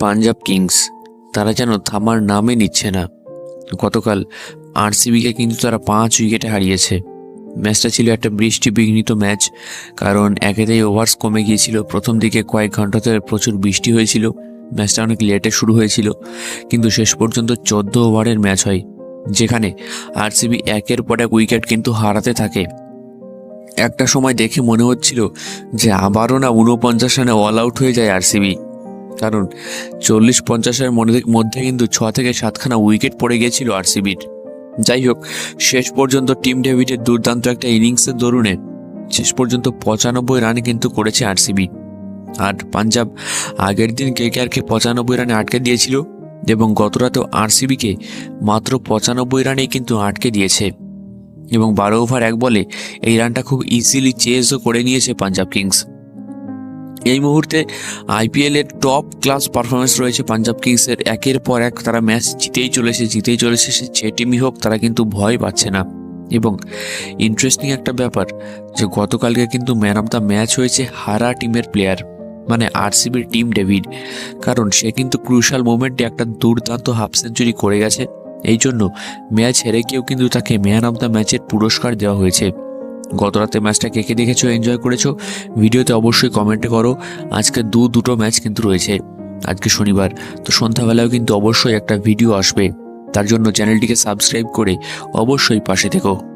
Punjab Kings. তারা যেন থামার নামে নিচ্ছে না। গতকাল আরসিবিকে কিন্তু তারা পাঁচ উইকেটে হারিয়েছে। ম্যাচটা ছিল একটা বৃষ্টি বিঘ্নিত ম্যাচ, কারণ একেতেই ওভার্স কমে গিয়েছিল। প্রথম দিকে কয়েক ঘন্টাতে প্রচুর বৃষ্টি হয়েছিল। ম্যাচটা অনেক লেটে শুরু হয়েছিল, কিন্তু শেষ পর্যন্ত চোদ্দ ওভারের ম্যাচ হয়, যেখানে আরসিবি একের পর এক উইকেট কিন্তু হারাতে থাকে। একটা সময় দেখে মনে হচ্ছিল যে আবারও না উনপঞ্চাশ রানে অল আউট হয়ে যায় আরসিবি। কারণ চল্লিশ পঞ্চাশের মধ্যে কিন্তু ছ থেকে সাতখানা উইকেট পড়ে গিয়েছিল আরসিবির। যাই হোক, শেষ পর্যন্ত টিম ডেভিডের দুর্দান্ত একটা ইনিংসের দরুনে শেষ পর্যন্ত পঁচানব্বই রানে কিন্তু করেছে আরসিবি। আর পাঞ্জাব আগের দিন কে কেকেআরকে পঁচানব্বই রানে আটকে দিয়েছিল এবং গত রাতেও আরসিবিকে মাত্র পঁচানব্বই রানেই কিন্তু আটকে দিয়েছে। এবং বারো ওভার এক বলে এই রানটা খুব ইজিলি চেজও করে নিয়েছে পাঞ্জাব কিংস। এই মুহূর্তে আইপিএলের টপ ক্লাস পারফরমেন্স রয়েছে পাঞ্জাব কিংসের একের পর এক তারা ম্যাচ জিতেই চলেছে জিতেই চলেছে সে যে টিমই হোক, তারা কিন্তু ভয় পাচ্ছে না। এবং ইন্টারেস্টিং একটা ব্যাপার যে গতকালকে কিন্তু ম্যান অফ দ্য ম্যাচ হয়েছে হারা টিমের প্লেয়ার মানে আরসিবির টিম ডেভিড কারণ সে কিন্তু ক্রুশাল মোমেন্টে একটা দুর্দান্ত হাফ সেঞ্চুরি করে গেছে। এই জন্য ম্যাচ হেরে গিয়েও কিন্তু তাকে ম্যান অফ দ্য ম্যাচের পুরস্কার দেওয়া হয়েছে। গত রাতে ম্যাচটা কে কে দেখেছ এনজয় করেছ, ভিডিওতে অবশ্যই কমেন্টে করো। আজকে দু দুটো ম্যাচ কিন্তু রয়েছে, আজকে শনিবার, তো সন্ধ্যাবেলাও কিন্তু অবশ্যই একটা ভিডিও আসবে। তার জন্য চ্যানেলটিকে সাবস্ক্রাইব করে অবশ্যই পাশে থেকো।